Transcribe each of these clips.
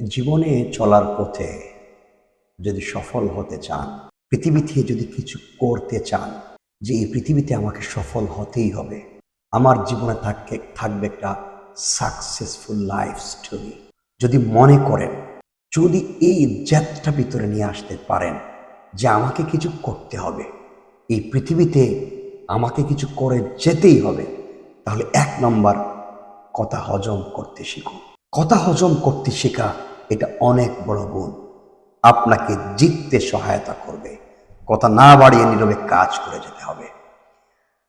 জীবনে চলার পথে যদি সফল হতে চান, পৃথিবীতে যদি কিছু করতে চান, যে এই পৃথিবীতে আমাকে সফল হতেই হবে, আমার জীবনে থাকবে থাকবে একটা সাকসেসফুল লাইফ স্টোরি যদি মনে করেন, যদি এই জ্যাতটা ভিতরে নিয়ে আসতে পারেন যে আমাকে কিছু করতে হবে, এই পৃথিবীতে আমাকে কিছু করে যেতেই হবে, তাহলে এক নম্বর, কথা হজম করতে শিখুন। কথা হজম করতে শেখা এটা অনেক বড় গুণ। আপনাকে জিততে সহায়তা করবে। কথা না বাড়িয়ে নীরবে কাজ করে যেতে হবে।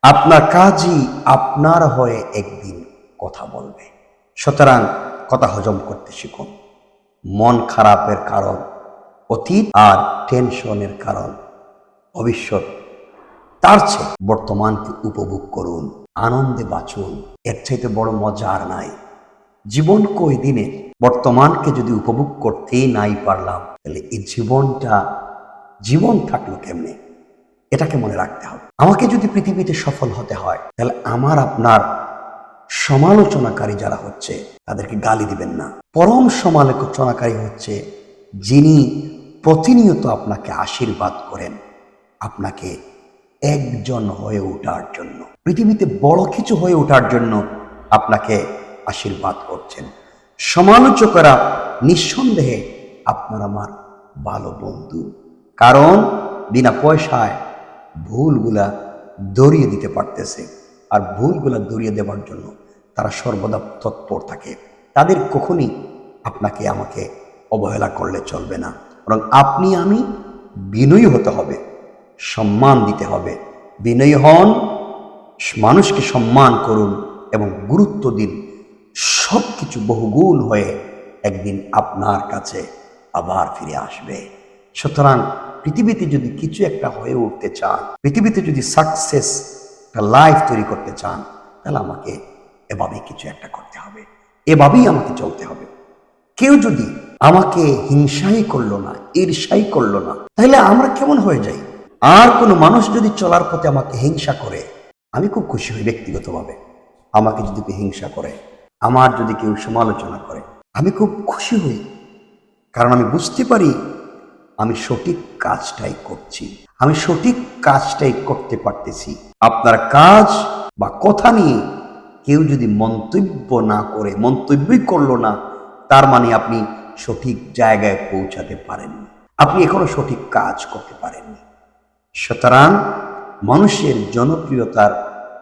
আপনার কাজই আপনার হয়ে একদিন কথা বলবে। সুতরাং কথা হজম করতে শিখুন। মন খারাপের কারণ, অতীত আর টেনশনের কারণ, ভবিষ্যৎ তার চেয়ে বর্তমানকে উপভোগ করুন, আনন্দে বাঁচুন। এর চাইতে বড় মজা আর নাই। জীবন কই দিনে বর্তমানকে যদি উপভোগ করতেই নাই পারলাম, তাহলে এই জীবনটা, জীবন থাকল কেমনে? এটাকে মনে রাখতে হবে। আমাকে যদি পৃথিবীতে সফল হতে হয়, তাহলে আমার, আপনার সমালোচনাকারী যারা হচ্ছে, তাদেরকে গালি দিবেন না। পরম সমালোচনাকারী হচ্ছে, যিনি প্রতিনিয়ত আপনাকে আশীর্বাদ করেন, আপনাকে একজন হয়ে ওঠার জন্য। পৃথিবীতে বড় কিছু হয়ে ওঠার জন্য আপনাকে আশীর্বাদ করছেন। সমালোচকরা নিঃসন্দেহে আপনার আমার ভালো বন্ধু। কারণ বিনা পয়সায় ভুলগুলা দড়িয়ে দিতে পারতেছে। আর ভুলগুলা দড়িয়ে দেওয়ার জন্য তারা সর্বদা তৎপর থাকে। তাদের কখনই আপনাকে আমাকে অবহেলা করলে চলবে না। বরং আপনি আমি বিনয়ী হতে হবে, সম্মান দিতে হবে। বিনয়ী হন, মানুষকে সম্মান করুন এবং গুরুত্ব দিন। সব কিছু বহুগুণ হয়ে একদিন আপনার কাছে আবার ফিরে আসবে। সুতরাং পৃথিবীতে যদি কিছু একটা হয়ে উঠতে চান, পৃথিবীতে যদি সাকসেস একটা লাইফ তৈরি করতে চান, তাহলে আমাকে এভাবেই কিছু একটা করতে হবে। এভাবেই আমাকে চলতে হবে। কেউ যদি আমাকে হিংসাই করল না, ঈর্ষাই করল না, তাহলে আমরা কেমন হয়ে যাই? আর কোনো মানুষ যদি চলার পথে আমাকে হিংসা করে, আমি খুব খুশি হই ব্যক্তিগতভাবে। আমাকে যদি হিংসা করে আমার যদি কেউ সমালোচনা করে, আমি খুব খুশি হই। কারণ আমি বুঝতে পারি, আমি সঠিক কাজটাই করছি। আমি সঠিক কাজটাই করতে পারতেছি। আপনার কাজ বা কথা নিয়ে কেউ যদি মন্তব্য না করে, মন্তব্যই করল না, তার মানে আপনি সঠিক জায়গায় পৌঁছাতে পারেননি। আপনি এখনও সঠিক কাজ করতে পারেননি। সুতরাং মানুষের জনপ্রিয়তার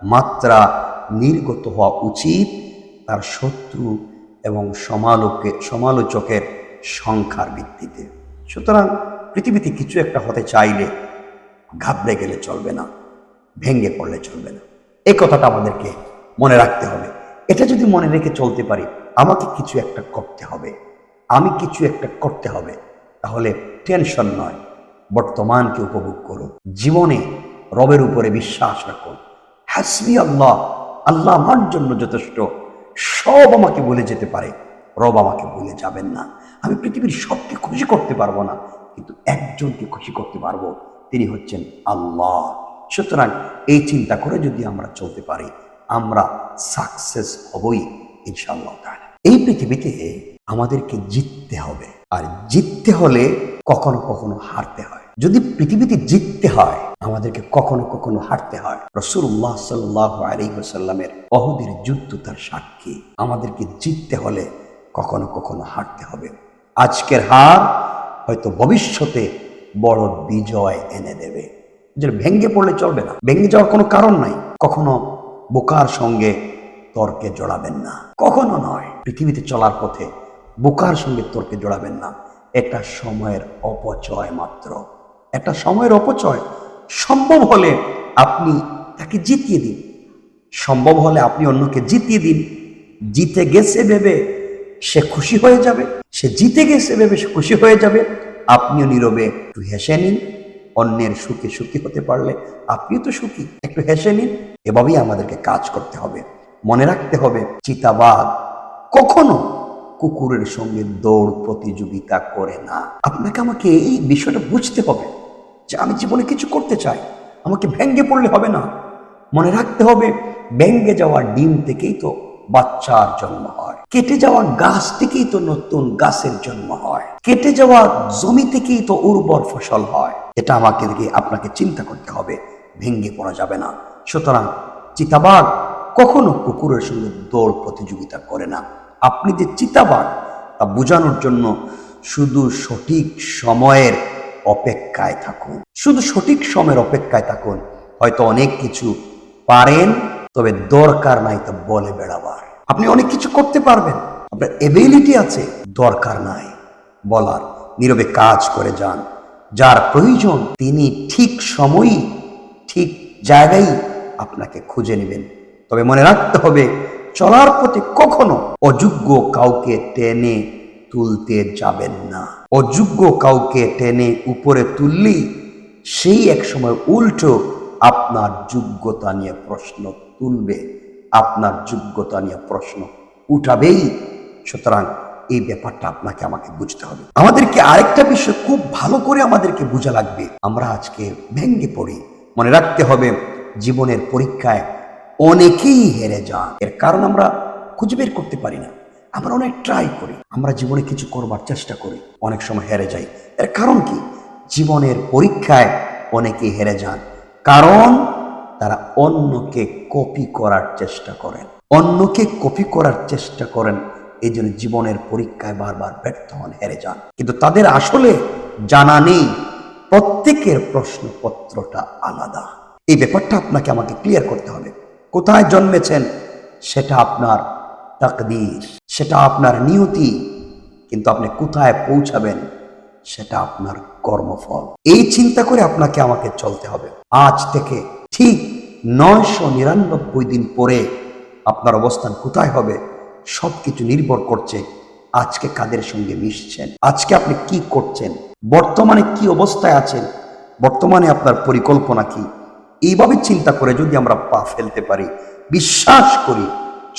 মাত্রা নির্গত হওয়া উচিত। তার শত্রু এবং সমালোকে, সমালোচকের সংখ্যার ভিত্তিতে। সুতরাং পৃথিবীতে কিছু একটা হতে চাইলে ঘাবড়ে গেলে চলবে না ভেঙ্গে পড়লে চলবে না। এই কথাটা আমাদেরকে মনে রাখতে হবে। এটা যদি মনে রেখে চলতে পারি, আমাকে কিছু একটা করতে হবে। আমি কিছু একটা করতে হবে। তাহলে টেনশন নয়, বর্তমানকে উপভোগ করুন জীবনে রবের উপরে বিশ্বাস রাখুন হাসবি আল্লাহ আল্লাহ আমার জন্য যথেষ্ট। সব আমাকে বলে যেতে পারে। রব আমাকে বলে যাবেন না। আমি পৃথিবীর সবকে খুশি করতে পারব না, কিন্তু একজনকে খুশি করতে পারব, তিনি হচ্ছেন আল্লাহ। সুতরাং এই চিন্তা করে যদি আমরা চলতে পারি, আমরা সাকসেস হবই, ইনশাআল্লাহ। এই পৃথিবীতে আমাদেরকে জিততে হবে, আর জিততে হলে কখনো কখনো হারতে হয়। যদি পৃথিবীতে জিততে হয়, আমাদেরকে কখনো কখনো হারতে হয়। রসুল্লাহ সাল্লাহ আলাইসাল্লামের অহুদের যুদ্ধ তার সাক্ষী। আমাদেরকে জিততে হলে কখনো কখনো হারতে হবে। আজকের হার হয়তো ভবিষ্যতে বড় বিজয় এনে দেবে। যে ভেঙ্গে পড়লে চলবে না। ভেঙ্গে যাওয়ার কোনো কারণ নাই। কখনো বোকার সঙ্গে তর্কে জড়াবেন না। কখনো নয়। পৃথিবীতে চলার পথে বোকার সঙ্গে তর্কে জড়াবেন না। এটা সময়ের অপচয় মাত্র। একটা সময়ের অপচয় সম্ভব হলে আপনি তাকে জিতিয়ে দিন। সম্ভব হলে আপনি অন্যকে জিতিয়ে দিন। জিতে গেছে ভেবে সে খুশি হয়ে যাবে। সে জিতে গেছে ভেবে সে খুশি হয়ে যাবে। আপনিও নীরবে একটু হেসে নিন। অন্যের সুখে সুখী হতে পারলে আপনিও তো সুখী। একটু হেসে নিন। এভাবেই আমাদেরকে কাজ করতে হবে। মনে রাখতে হবে চিতাবাদ কখনো কুকুরের সঙ্গে দৌড় প্রতিযোগিতা করে না। আপনাকে আমাকে এই বিষয়টা বুঝতে হবে। যে আমি জীবনে কিছু করতে চাই, আমাকে ভেঙ্গে পড়লে হবে না। মনে রাখতে হবে, ভেঙ্গে যাওয়া ডিম থেকেই তো বাচ্চার জন্ম হয়। কেটে যাওয়া গাছ থেকেই তো নতুন গাছের জন্ম হয়। কেটে যাওয়া জমি থেকেই তো উর্বর ফসল হয়। এটা আমাকে আপনাকে চিন্তা করতে হবে, ভেঙ্গে পড়া যাবে না। সুতরাং চিতাবাঘ কখনো কুকুরের সঙ্গে দৌড় প্রতিযোগিতা করে না। আপনি যে চিতাবাঘ, তা বোঝানোর জন্য শুধু সঠিক সময়ের অপেক্ষায় থাকুন। শুধু সঠিক সময়ের অপেক্ষায় থাকুন। হয়তো অনেক কিছু পারেন, তবে দরকার নাই তো বলে বেড়াবার। আপনি অনেক কিছু করতে পারবেন। আপনার এবিলিটি আছে, দরকার নাই। বলার, নীরবে কাজ করে যান। যার প্রয়োজন, তিনি ঠিক সময়ই, ঠিক জায়গায় আপনাকে খুঁজে নেবেন। তবে মনে রাখতে হবে, চলার পথে কখনো অযোগ্য কাউকে টেনে তুলতে যাবেন না। অযোগ্য কাউকে টেনে উপরে তুললেই সেই এক সময় উল্টো আপনার যোগ্যতা নিয়ে প্রশ্ন তুলবে, আপনার যোগ্যতা নিয়ে প্রশ্ন উঠাবেই। সুতরাং এই ব্যাপারটা আপনাকে আমাকে বুঝতে হবে। আমাদেরকে আরেকটা বিষয় খুব ভালো করে আমাদেরকে বোঝা লাগবে। আমরা আজকে ভেঙ্গে পড়ি। মনে রাখতে হবে, জীবনের পরীক্ষায় অনেকেই হেরে যান। এর কারণ আমরা খুঁজে বের করতে পারি না। আমরা অনেক ট্রাই করি। আমরা জীবনে কিছু করবার চেষ্টা করি, অনেক সময় হেরে যাই। এর কারণ কি? জীবনের পরীক্ষায় অনেকে হেরে যান। কারণ তারা অন্যকে কপি করার চেষ্টা করেন। অন্যকে কপি করার চেষ্টা করেন এই জন্য জীবনের পরীক্ষায় বারবার ব্যর্থ হন, হেরে যান। কিন্তু তাদের আসলে জানা নেই, প্রত্যেকের প্রশ্নপত্রটা আলাদা। এই ব্যাপারটা আপনাকে আমাকে ক্লিয়ার করতে হবে। কোথায় জন্মেছেন, সেটা আপনার তাকদীর। সেটা আপনার নিয়তি, কিন্তু আপনি কোথায় পৌঁছাবেন সেটা আপনার কর্মফল। এই চিন্তা করে আপনাকে আমাকে চলতে হবে। আজ থেকে ঠিক নয়শো নিরানব্বই দিন পরে আপনার অবস্থান কোথায় হবে সব কিছু নির্ভর করছে আজকে কাদের সঙ্গে মিশছেন, আজকে আপনি কি করছেন, বর্তমানে কি অবস্থায় আছেন, বর্তমানে আপনার পরিকল্পনা কি? এইভাবে চিন্তা করে যদি আমরা পা ফেলতে পারি, বিশ্বাস করি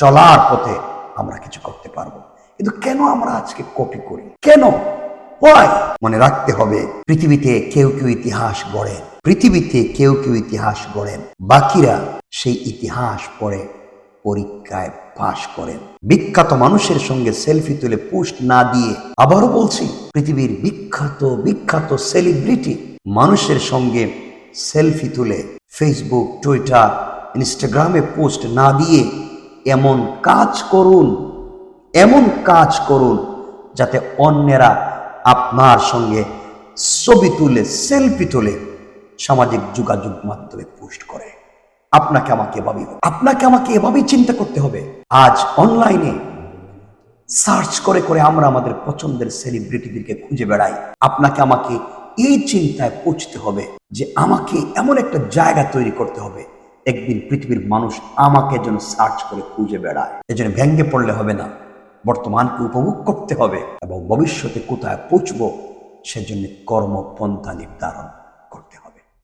চলার পথে আমরা কিছু করতে পারব। কিন্তু কেন আমরা আজকে কপি করি? কেন? Why? মনে রাখতে হবে, পৃথিবীতে কেউ কেউ ইতিহাস গড়েন। পৃথিবীতে কেউ কেউ ইতিহাস গড়েন। বাকিরা সেই ইতিহাস পড়ে, পরীক্ষায় পাশ করেন। বিখ্যাত মানুষের সঙ্গে সেলফি তুলে পোস্ট না দিয়ে আবারও বলছি, পৃথিবীর বিখ্যাত বিখ্যাত সেলিব্রিটি মানুষের সঙ্গে সেলফি তুলে ফেসবুক টুইটার ইনস্টাগ্রামে পোস্ট না দিয়ে এমন কাজ করুন, এমন কাজ করুন যাতে অন্যেরা আপনার সঙ্গে ছবি তুলে, সেলফি তুলে সামাজিক যোগাযোগ মাধ্যমে পোস্ট করে। আপনাকে আমাকে এভাবেই, আপনাকে আমাকে এভাবেই চিন্তা করতে হবে। আজ অনলাইনে সার্চ করে করে আমরা আমাদের পছন্দের সেলিব্রিটিদেরকে খুঁজে বেড়াই। আপনাকে আমাকে এই চিন্তায় পৌঁছতে হবে যে আমাকে এমন একটা জায়গা তৈরি করতে হবে একদিন পৃথিবীর মানুষ আমাকে যেন সার্চ করে খুঁজে বেড়ায়। এজন্য ভেঙ্গে পড়লে হবে না। বর্তমানকে উপভোগ করতে হবে এবং ভবিষ্যতে কোথায় পৌঁছব, সেজন্য কর্মপন্থা নির্ধারণ।